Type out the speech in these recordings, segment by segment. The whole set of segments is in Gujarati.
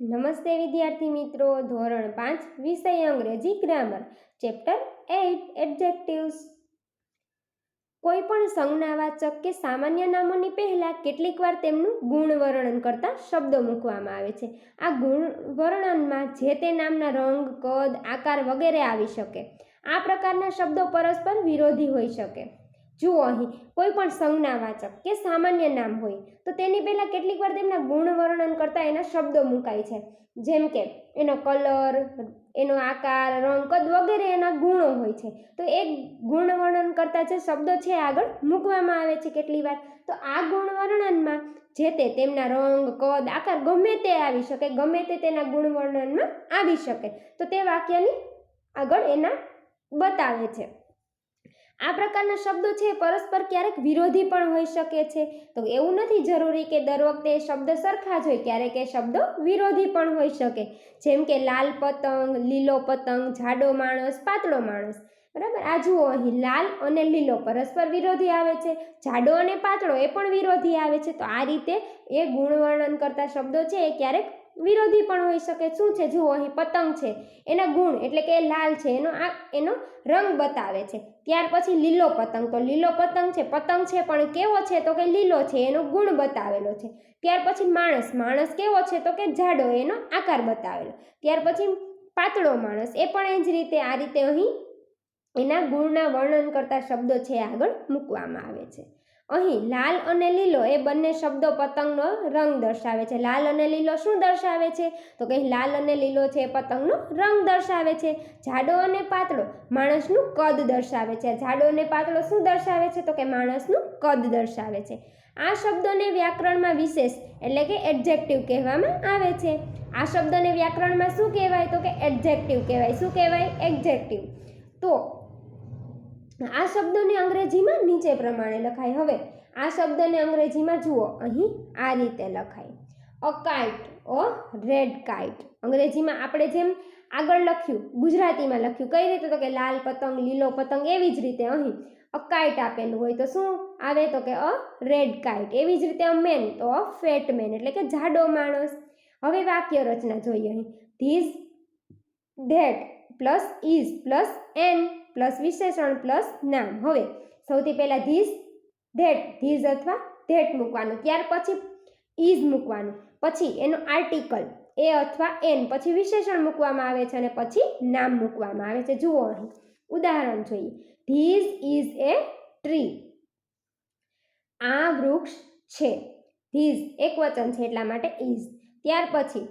નમસ્તે વિદ્યાર્થી મિત્રો, ધોરણ પાંચ, વિષય અંગ્રેજી ગ્રામર, ચેપ્ટર એઇટ, એડજેક્ટિવ્સ. કોઈ પણ સંજ્ઞાવાચક કે સામાન્ય નામોની પહેલાં કેટલીક વાર તેમનું ગુણ વર્ણન કરતા શબ્દો મૂકવામાં આવે છે. આ ગુણ વર્ણનમાં જે તે નામના રંગ, કદ, આકાર વગેરે આવી શકે. આ પ્રકારના શબ્દો પરસ્પર વિરોધી હોઈ શકે. જુઓ અહીં, કોઈ પણ સંજ્ઞાવાચક કે સામાન્ય નામ હોય, તો તેની પહેલાં કેટલીક વાર તેમના ગુણ વર્ણન કરતાં એના શબ્દો મુકાય છે. જેમ કે, એનો કલર, એનો આકાર, રંગ કદ વગેરે એના ગુણો હોય છે. તો એ ગુણ વર્ણન કરતાં જે શબ્દો છે આગળ મૂકવામાં આવે છે કેટલી વાર? તો આ ગુણ વર્ણનમાં જે તે તેમના રંગ, કદ, આકાર ગમે તે આવી શકે, ગમે તે તેના ગુણ વર્ણનમાં આવી શકે. તો તે વાક્યની આગળ એના બતાવે છે. આ પ્રકારના શબ્દો છે પરસ્પર ક્યારેક વિરોધી પણ હોઈ શકે છે. તો એવું નથી જરૂરી કે દર વખતે શબ્દ સરખા જ હોય, ક્યારેક એ શબ્દો વિરોધી પણ હોઈ શકે. જેમ કે લાલ પતંગ, લીલો પતંગ, જાડો માણસ, પાતળો માણસ. બરાબર? આ જુઓ, અહીં લાલ અને લીલો પરસ્પર વિરોધી આવે છે. જાડો અને પાતળો એ પણ વિરોધી આવે છે. તો આ રીતે એ ગુણવર્ણન કરતા શબ્દો છે એ ક્યારેક વિરોધી પણ હોઈ શકે. શું છે? જુઓ, અહીં પતંગ છે. એના ગુણ એટલે કે લાલ છે. એનો આ, એનો રંગ બતાવે છે. ત્યાર પછી લીલો પતંગ. તો લીલો પતંગ છે. પતંગ છે, પણ કેવો છે? તો કે લીલો છે. એનો ગુણ બતાવેલો છે. ત્યાર પછી માણસ. માણસ કેવો છે? તો કે જાડો. એનો આકાર બતાવેલો. ત્યાર પછી પાતળો માણસ. એ પણ એ જ રીતે, આ રીતે અહીં એના ગુણના વર્ણન કરતા શબ્દો છે આગળ મૂકવામાં આવે છે. અહીં લાલ અને લીલો એ બંને શબ્દો પતંગનો રંગ દર્શાવે છે. લાલ અને લીલો શું દર્શાવે છે? તો કે લાલ અને લીલો છે એ પતંગનો રંગ દર્શાવે છે. જાડો અને પાતળો માણસનું કદ દર્શાવે છે. જાડો અને પાતળો શું દર્શાવે છે? તો કે માણસનું કદ દર્શાવે છે. આ શબ્દોને વ્યાકરણમાં વિશેષ એટલે કે એડજેક્ટિવ કહેવામાં આવે છે. આ શબ્દને વ્યાકરણમાં શું કહેવાય? તો કે એડજેક્ટિવ કહેવાય. શું કહેવાય? એડજેક્ટિવ. તો આ શબ્દોને અંગ્રેજીમાં નીચે પ્રમાણે લખાય. હવે, આ શબ્દને અંગ્રેજીમાં જુઓ, અહીં આ રીતે લખાય. A kite oh red kite અંગ્રેજીમાં આપણે જેમ આગળ લખ્યું, ગુજરાતીમાં લખ્યું, કઈ રીતે? તો કે લાલ પતંગ, લીલો પતંગ, એવી જ રીતે અહીં અ કાઇટ આપેલું હોય તો શું આવે? તો કે અ રેડ કાઇટ એવી જ રીતે અ મેન તો અ ફેટ મેન એટલે કે જાડો માણસ. હવે વાક્ય રચના જોઈએ અહીં. This that plus is plus an plus વિશેષણ પ્લસ નામ. હવે સૌથી પહેલાં ધીસ, ધેટ. ધીઝ અથવા ધેટ મૂકવાનું. ત્યાર પછી ઇઝ મૂકવાનું. પછી એનો આર્ટિકલ, એ અથવા એન. પછી વિશેષણ મૂકવામાં આવે છે અને પછી નામ મૂકવામાં આવે છે. જુઓ અહીં. ઉદાહરણ જોઈએ. This is a tree. આ વૃક્ષ છે. ધીઝ એક વચન છે એટલા માટે ઇઝ ત્યાર પછી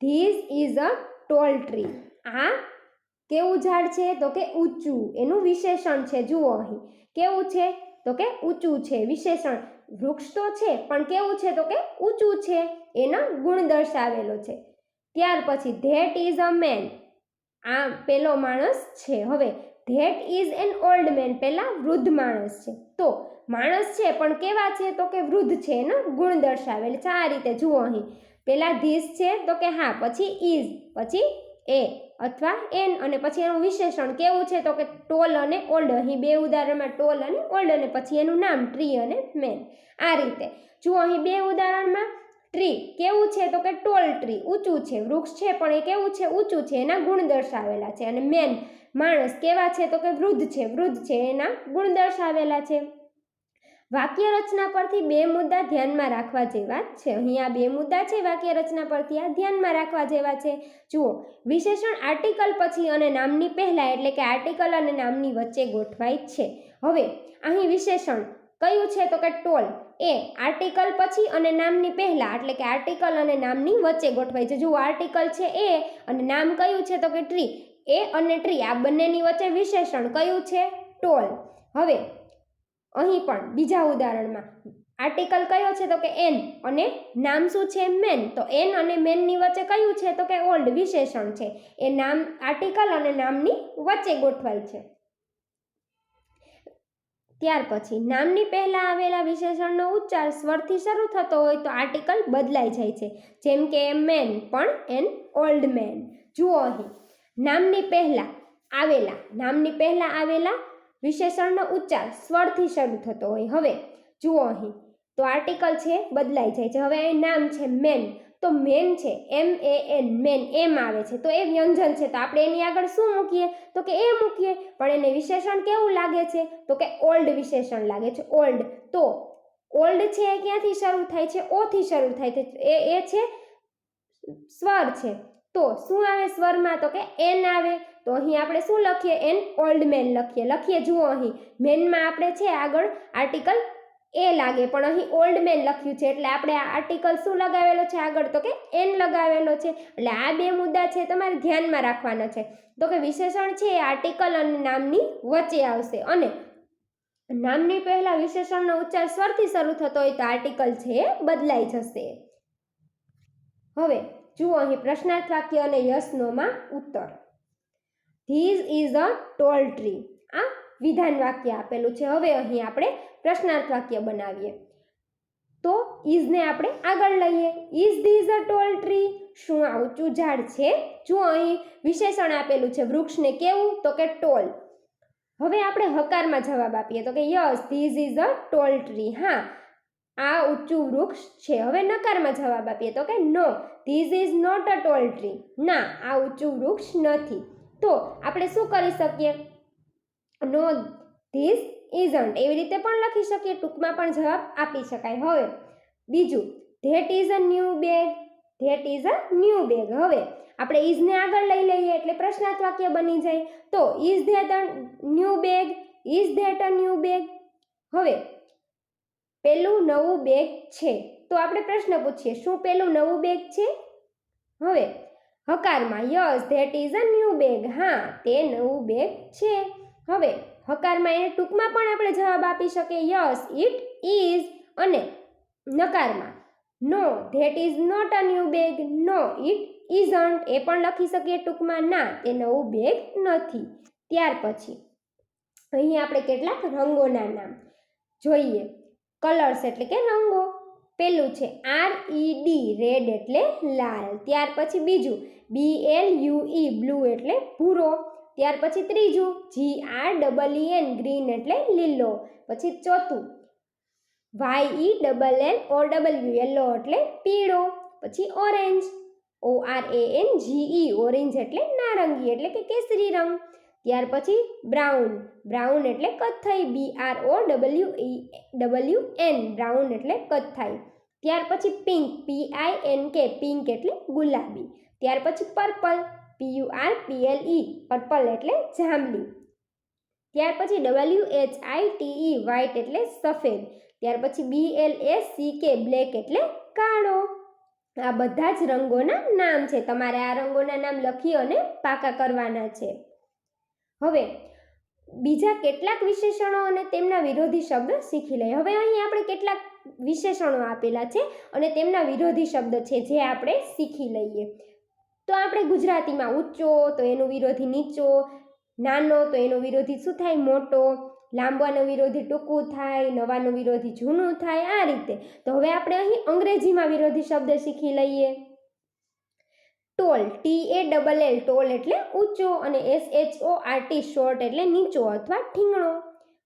this is a tall tree. આ કેવું ઝાડ છે? તો કે ઊંચું. એનું વિશેષણ છે. જુઓ અહીં. કેવું છે? તો કે ઊંચું છે. વિશેષણ. વૃક્ષ તો છે, પણ કેવું છે? તો કે ઊંચું છે. એનો ગુણ દર્શાવેલો છે. ત્યાર પછી, ધેટ ઇઝ અ મેન. આ પેલો માણસ છે. હવે, that is an old man. પહેલાં વૃદ્ધ માણસ છે. તો, માણસ છે, પણ કેવા છે? તો કે વૃદ્ધ છે. એનો ગુણ દર્શાવેલ છે. આ રીતે જુઓ અહીં. પહેલાં ધીસ છે. તો કે હા, પછી ઇઝ. પછી એ અથવા એન અને પછી એનું વિશેષણ કેવું છે? તો કે ટોલ અને ઓલ્ડ. અહીં બે ઉદાહરણમાં ટોલ અને ઓલ્ડ અને પછી એનું નામ ટ્રી અને મેન. આ રીતે. જુઓ, અહીં બે ઉદાહરણમાં ટ્રી કેવું છે? તો કે ટોલ ટ્રી ઊંચું છે, વૃક્ષ છે, પણ એ કેવું છે? ઊંચું છે, એના ગુણ દર્શાવેલા છે. અને મેન માણસ કેવા છે? તો કે વૃદ્ધ છે વૃદ્ધ છે, એના ગુણ દર્શાવેલા છે. વાક્ય રચના પરથી બે મુદ્દા ધ્યાનમાં રાખવા જેવા છે. અહીં આ બે મુદ્દા છે વાક્ય રચના પરથી, આ ધ્યાનમાં રાખવા જેવા છે. જુઓ, વિશેષણ આર્ટિકલ પછી અને નામની પહેલાં એટલે કે આર્ટિકલ અને નામની વચ્ચે ગોઠવાય છે. હવે, અહીં વિશેષણ કયું છે? તો કે ટોલ. એ આર્ટિકલ પછી અને નામની પહેલાં એટલે કે આર્ટિકલ અને નામની વચ્ચે ગોઠવાય છે. જુઓ, આર્ટિકલ છે એ અને નામ કયું છે? તો કે ટ્રી. એ અને ટ્રી, આ બંનેની વચ્ચે વિશેષણ કયું છે? ટોલ. હવે અહીં પણ બીજા ઉદાહરણમાં આર્ટિકલ કયો છે તો કે એન અને નામ શું છે મેન તો એન અને મેનની વચ્ચે કયું છે તો કે ઓલ્ડ વિશેષણ છે. એ નામ, આર્ટિકલ અને નામની વચ્ચે ગોઠવાય છે. ત્યાર પછી નામની પહેલાં આવેલા વિશેષણનો ઉચ્ચાર સ્વરથી શરૂ થતો હોય તો આર્ટિકલ બદલાઈ જાય છે. જેમ કે મેન પણ એન ઓલ્ડ મેન જુઓ અહીં, નામની પહેલાં આવેલા, નામની પહેલાં આવેલા વિશેષણનો ઉચ્ચાર સ્વરથી શરૂ થતો હોય. હવે જુઓ અહીં. તો આર્ટિકલ છે, બદલાઈ જાય છે. હવે અહીં નામ છે મેન. તો મેન છે એમ એ એન મેન. એમ આવે છે. તો એ વ્યંજન છે. તો આપણે એની આગળ શું મૂકીએ? તો કે એ મૂકીએ. પણ એને વિશેષણ કેવું લાગે છે? તો કે ઓલ્ડ વિશેષણ લાગે છે. ઓલ્ડ. તો ઓલ્ડ છે એ ક્યાંથી શરૂ થાય છે? ઓથી શરૂ થાય છે. એ એ છે સ્વર છે. તો શું આવે સ્વરમાં? તો કે એન આવે. તો અહીં આપણે શું લખીએ? એન ઓલ્ડ મેન લખીએ. લખીએ, જુઓ અહીં. મેનમાં આપણે છે આગળ આર્ટિકલ એ લાગે. પણ અહીં ઓલ્ડ મેન લખ્યું છે. એટલે આપણે આ આર્ટિકલ શું લગાવેલો છે આગળ? તો કે એન લગાવેલો છે. એટલે આ બે મુદ્દા છે તમારે ધ્યાનમાં રાખવાના છે. તો કે વિશેષણ છે એ આર્ટિકલ અને નામની વચ્ચે આવશે. અને નામની પહેલા વિશેષણનો ઉચ્ચાર સ્વરથી શરૂ થતો હોય તો આર્ટિકલ છે એ બદલાઈ જશે. હવે જુઓ અહીં પ્રશ્નાર્થ વાક્ય અને યશનોમાં ઉત્તર. This is a tall tree. આ વિધાન વાક્ય આપેલું છે. હવે અહીં આપણે પ્રશ્નાર્થ વાક્ય બનાવીએ. તો ઇઝને આપણે આગળ લઈએ. Is this a tall tree? શું આ ઊંચું ઝાડ છે? જો અહીં વિશેષણ આપેલું છે વૃક્ષને કેવું? તો કે ટોલ. હવે આપણે હકારમાં જવાબ આપીએ. તો કે yes, this is a tall tree. હા, આ ઊંચું વૃક્ષ છે. હવે નકારમાં જવાબ આપીએ. તો કે no, this is not a tall tree. ના, આ ઊંચું વૃક્ષ નથી. તો આપણે શું કરી શકીએ? નો ધીસ ઇઝન્ટ એવી રીતે પણ લખી શકીએ, ટૂંકમાં પણ જવાબ આપી શકાય. હવે, બીજું that is a new bag that is a new bag હવે, આપણે ઇઝને આગળ લઈ લઈએ એટલે પ્રશ્નાર્થ વાક્ય બની જાય. તો is that a new bag is that a new bag હવે, પેલું નવું બેગ છે. તો આપણે પ્રશ્ન પૂછીએ, શું પેલું નવું બેગ છે? હવે હકારમાં yes that is a new bag. હા, તે નવું બેગ છે. હવે, હકારમાં એને ટૂંકમાં પણ આપણે જવાબ આપી શકીએ. યસ ઇટ ઇઝ અને નકારમાં. No, that is not a new bag. No, it isn't. એ પણ લખી શકીએ ટૂંકમાં. ના, તે નવું બેગ નથી. ત્યાર પછી, અહીં આપણે કેટલાક રંગોના નામ જોઈએ. કલર્સ એટલે કે રંગો. પેલું છે આર ઈ ડી રેડ એટલે લાલ. ત્યાર પછી બીજું B L U E blue એટલે ભૂરો. ત્યાર પછી ત્રીજું G R double E N green એટલે લીલો. પછી ચોથું Y E double N O W yellow એટલે પીળો. પછી orange O R A N G E orange એટલે નારંગી એટલે કે કેસરી રંગ. ત્યાર પછી બ્રાઉન. બ્રાઉન એટલે કથ્થઈ B R O W E W N brown એટલે કથ્થાઈ ત્યાર પછી pink. P I N K pink એટલે ગુલાબી. ત્યાર પછી purple. P U R P L E purple એટલે જાંબલી. ત્યાર પછી W H I T E white એટલે સફેદ. ત્યાર પછી B L S C K black એટલે કાળો. આ બધા જ રંગોના નામ છે. તમારે આ રંગોના નામ લખી અને પાકા કરવાના છે. હવે, બીજા કેટલાક વિશેષણો અને તેમના વિરોધી શબ્દ શીખી લઈએ. હવે અહીં આપણે કેટલાક વિશેષણો આપેલા છે અને તેમના વિરોધી શબ્દ છે જે આપણે શીખી લઈએ. તો આપણે ગુજરાતીમાં ઊંચો, તો એનો વિરોધી નીચો, નાનો, તો એનો વિરોધી શું થાય? મોટો, લાંબાનો વિરોધી ટૂંકું થાય, નવાનો વિરોધી જૂનું થાય, આ રીતે. તો હવે આપણે અહીં અંગ્રેજીમાં વિરોધી શબ્દ શીખી લઈએ. Tall T A double L tall એટલે ઊંચો અને S H O R T short એટલે નીચો અથવા ઠીંગણો.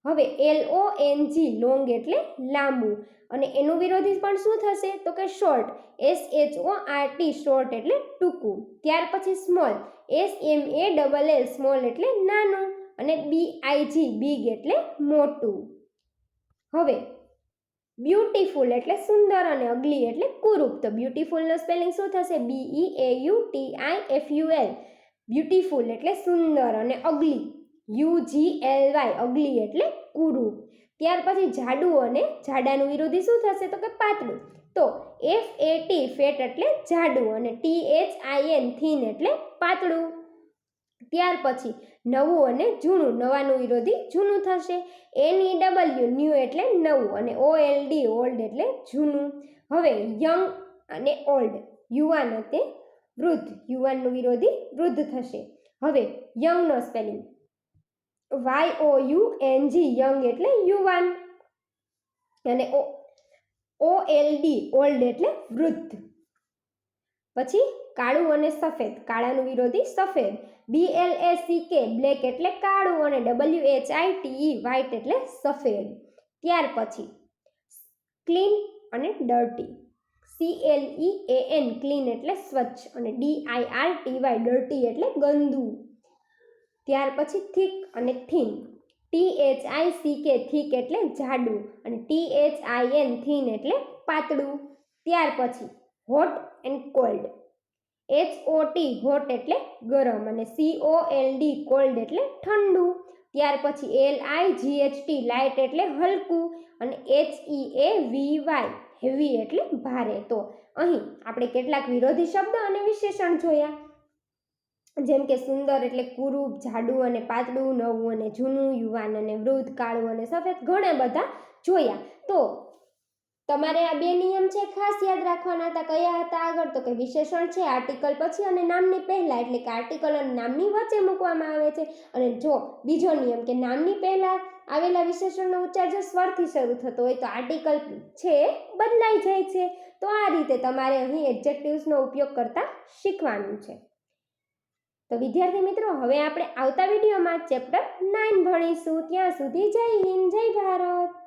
હવે L O N G long એટલે લાંબુ. અને એનું વિરોધી પણ શું થશે? તો કે short S H O R T short એટલે ટૂંકું. ત્યાર પછી small S M A double L small એટલે નાનું. અને બી આઈ જી બિગ એટલે મોટું. હવે બ્યુટીફુલ એટલે સુંદર અને અગલી એટલે કુરૂપ તો બ્યુટીફુલનો સ્પેલિંગ શું થશે? B A U T I F U L beautiful એટલે સુંદર અને ugly. U G L Y ugly એટલે કુરૂપ. ત્યાર પછી જાડું અને જાડાનું વિરોધી શું થશે? તો કે પાતળું. તો એફ એ ટી ફેટ એટલે જાડું અને T H I N thin એટલે પાતળું. ત્યાર પછી નવું અને જૂનું, નવાનું વિરોધી જૂનું થશે. એન ઈ ડબલ્યુ ન્યૂ એટલે નવું અને ઓ એલ ડી ઓલ્ડ એટલે જૂનું. હવે યંગ અને ઓલ્ડ યુવાન તે વૃદ્ધ, યુવાનનું વિરોધી વૃદ્ધ થશે. હવે યંગનો spelling Y O U N G young એટલે યુવાન. અને O O L D old એટલે વૃદ્ધ. પછી કાળું અને સફેદ, કાળાનું વિરોધી સફેદ. B L A C K black એટલે કાળું અને W H I T E white એટલે સફેદ. ત્યાર પછી ક્લીન અને dirty C L E A N clean એટલે સ્વચ્છ અને D I R T Y dirty એટલે ગંદુ. ત્યાર પછી થીક અને thin T H I C K thick એટલે જાડું અને T H I N thin એટલે પાતળું. ત્યાર પછી hot and cold H O T hot એટલે ગરમ અને C O L D cold એટલે ઠંડુ. ત્યાર પછી L I G H T light એટલે હલકું અને H E A V Y heavy એટલે ભારે. તો અહીં આપણે કેટલાક વિરોધી શબ્દ અને વિશેષણ જોયા. જેમ કે સુંદર એટલે કુરૂપ, જાડું અને પાતળું, નવું અને જૂનું, યુવાન અને વૃદ્ધ, કાળું અને સફેદ, ઘણા બધા જોયા. તો તમારે આ બે નિયમ છે ખાસ યાદ રાખવાના હતા. કયા હતા આગળ? તો કે વિશેષણ છે આર્ટિકલ પછી અને નામની પહેલાં, એટલે કે આર્ટિકલ અને નામની વચ્ચે મૂકવામાં આવે છે. અને જો બીજો નિયમ કે નામની પહેલાં આવેલા વિશેષણનો ઉચ્ચાર જો સ્વરથી શરૂ થતો હોય તો આર્ટિકલ છે, બદલાઈ જાય છે. તો આ રીતે તમારે અહીં એડજેક્ટિવ્સનો ઉપયોગ કરતા શીખવાનું છે. તો વિદ્યાર્થી મિત્રો, હવે આપણે આવતા વિડીયોમાં ચેપ્ટર નાઇન ભણીશું. ત્યાં સુધી જય હિન્દ, જય ભારત.